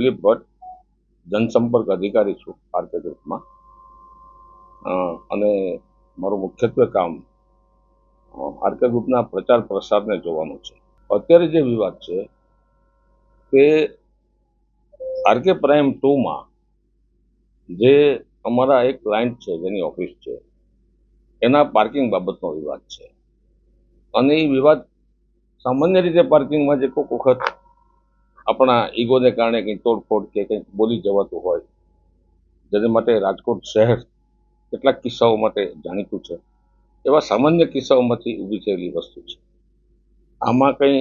દિલીપ ભટ્ટ જનસંપર્ક અધિકારી છું આરકે ગ્રુપમાં અને મારું મુખ્યત્વે કામ આરકે ગ્રુપના પ્રચાર પ્રસારને જોવાનું છે. અત્યારે જે વિવાદ છે, તે આરકે પ્રાઇમ ટુમાં જે અમારા એક ક્લાયન્ટ છે, જેની ઓફિસ છે, એના પાર્કિંગ બાબતનો વિવાદ છે. અને એ વિવાદ સામાન્ય રીતે પાર્કિંગમાં જે કોઈક વખત આપણા ઈગોને કારણે કંઈ તોડફોડ કે કંઈક બોલી જવાતું હોય. જેને માટે રાજકોટ શહેર કેટલાક કિસ્સાઓ માટે જાણીતું છે. એવા સામાન્ય કિસ્સાઓમાંથી ઊભી થયેલી વસ્તુ છે. આમાં કંઈ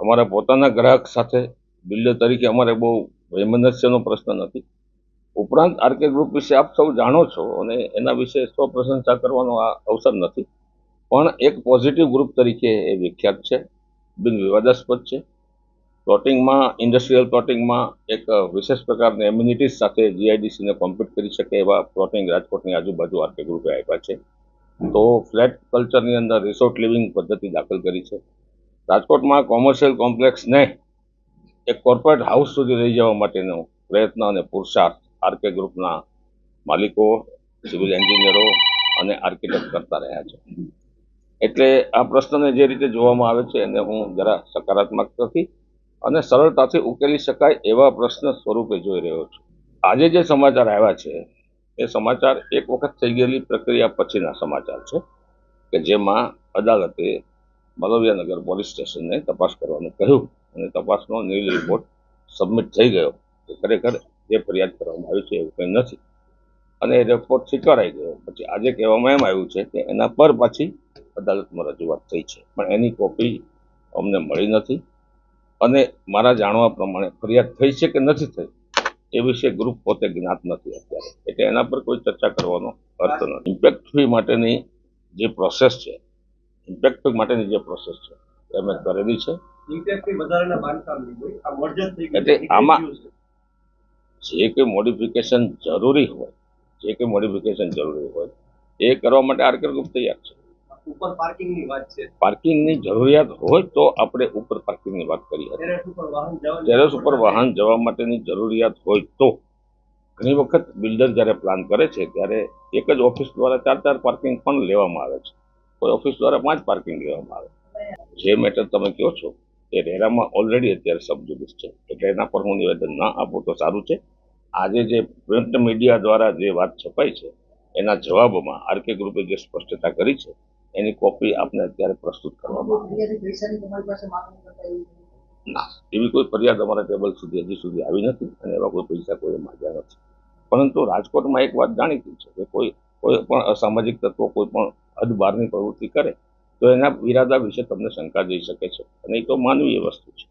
અમારા પોતાના ગ્રાહક સાથે, બિલ્ડર તરીકે અમારે બહુ વૈમનસ્યનો પ્રશ્ન નથી. ઉપરાંત આરકે ગ્રુપ વિશે આપ સૌ જાણો છો અને એના વિશે સ્વ પ્રશંસા કરવાનો આ અવસર નથી. પણ એક પોઝિટિવ ગ્રુપ તરીકે એ વિખ્યાત છે. બિન વિવાદાસ્પદ છે. પ્લોટિંગમાં, ઇન્ડસ્ટ્રીયલ પ્લોટિંગમાં એક વિશેષ પ્રકારની એમ્યુનિટીઝ સાથે જીઆઈડીસીને કોમ્પિટ કરી શકે એવા પ્લોટિંગ રાજકોટની આજુબાજુ આરકે ગ્રુપે આપ્યા છે. તો ફ્લેટ કલ્ચરની અંદર રિસોર્ટ લિવિંગ પદ્ધતિ દાખલ કરી છે. રાજકોટમાં કોમર્શિયલ કોમ્પ્લેક્સને એક કોર્પોરેટ હાઉસ સુધી લઈ જવા માટેનો પ્રયત્ન અને પુરુષાર્થ આરકે ગ્રુપના માલિકો, સિવિલ એન્જિનિયરો અને આર્કિટેક્ટ કરતા રહ્યા છે. એટલે આ પ્રશ્નને જે રીતે જોવામાં આવે છે એને હું જરા સકારાત્મક નથી. અને સરળતાથી ઉકેલી શકાય એવા પ્રશ્ન સ્વરૂપે જોઈ રહ્યો છું. આજે જે સમાચાર આવ્યા છે, એ સમાચાર એક વખત થઈ ગયેલી પ્રક્રિયા પછીના સમાચાર છે, કે જેમાં અદાલતે માલવિયાનગર પોલીસ સ્ટેશનને તપાસ કરવાનું કહ્યું અને તપાસનો નીલ રિપોર્ટ સબમિટ થઈ ગયો ખરેખર જે ફરિયાદ કરવામાં આવી છે એવું કંઈ નથી. અને એ રિપોર્ટ સ્વીકારાઈ ગયો. પછી આજે કહેવામાં એમ આવ્યું છે કે એના પર પાછી અદાલતમાં રજૂઆત થઈ છે, પણ એની કોપી અમને મળી નથી. અને મારા જાણવા પ્રમાણે ફરિયાદ થઈ છે કે નથી થઈ એ વિશે ગ્રુપ પોતે જ્ઞાત નથી અત્યારે. એટલે એના પર કોઈ ચર્ચા કરવાનો અર્થ નથી. ઇમ્પેક્ટ ફી માટેની જે પ્રોસેસ છે ઇમ્પેક્ટ ફી માટેની જે પ્રોસેસ છે એ અમે કરેલી છે. એટલે આમાં- જે કંઈ મોડિફિકેશન જરૂરી હોય જે કંઈ મોડિફિકેશન જરૂરી હોય એ કરવા માટે આરકે ગ્રુપ તૈયાર છે. ઉપર પાર્કિંગની વાત છે. પાર્કિંગની જરૂરિયાત હોય તો આપણે ઉપર પાર્કિંગની વાત કરી હતી. ટેરેસ ઉપર વાહન જવા માટેની જરૂરિયાત હોય તો. ઘણી વખત બિલ્ડર જ્યારે પ્લાન કરે છે ત્યારે એક જ ઓફિસ દ્વારા ચાર ચાર પાર્કિંગ પણ લેવામાં આવે છે. કોઈ ઓફિસ દ્વારા પાંચ પાર્કિંગ લેવામાં આવે. જે મેટર તમે કહો છો એ રેરામાં ઓલરેડી અત્યારે સબજુડિસ છે. એટલે એના પર હું નિવેદન ના આપું તો સારું છે. આજે જે પ્રિન્ટ મીડિયા દ્વારા જે વાત છપાઈ છે એના જવાબમાં આરકે ગ્રુપે જે સ્પષ્ટતા કરી છે એની કોપી આપને અત્યારે પ્રસ્તુત કરવામાં આવે. ના એવી કોઈ ફરિયાદ અમારા ટેબલ સુધી હજી સુધી આવી નથી અને એવા કોઈ પૈસા કોઈ માંગ્યા નથી. પરંતુ રાજકોટમાં એક વાત જાણીતી છે કે કોઈ કોઈ પણ અસામાજિક તત્વો કોઈ પણ હદ બહારની પ્રવૃત્તિ કરે તો એના ઈરાદા વિશે તમને શંકા જઈ શકે છે અને એ તો માનવીય વસ્તુ છે.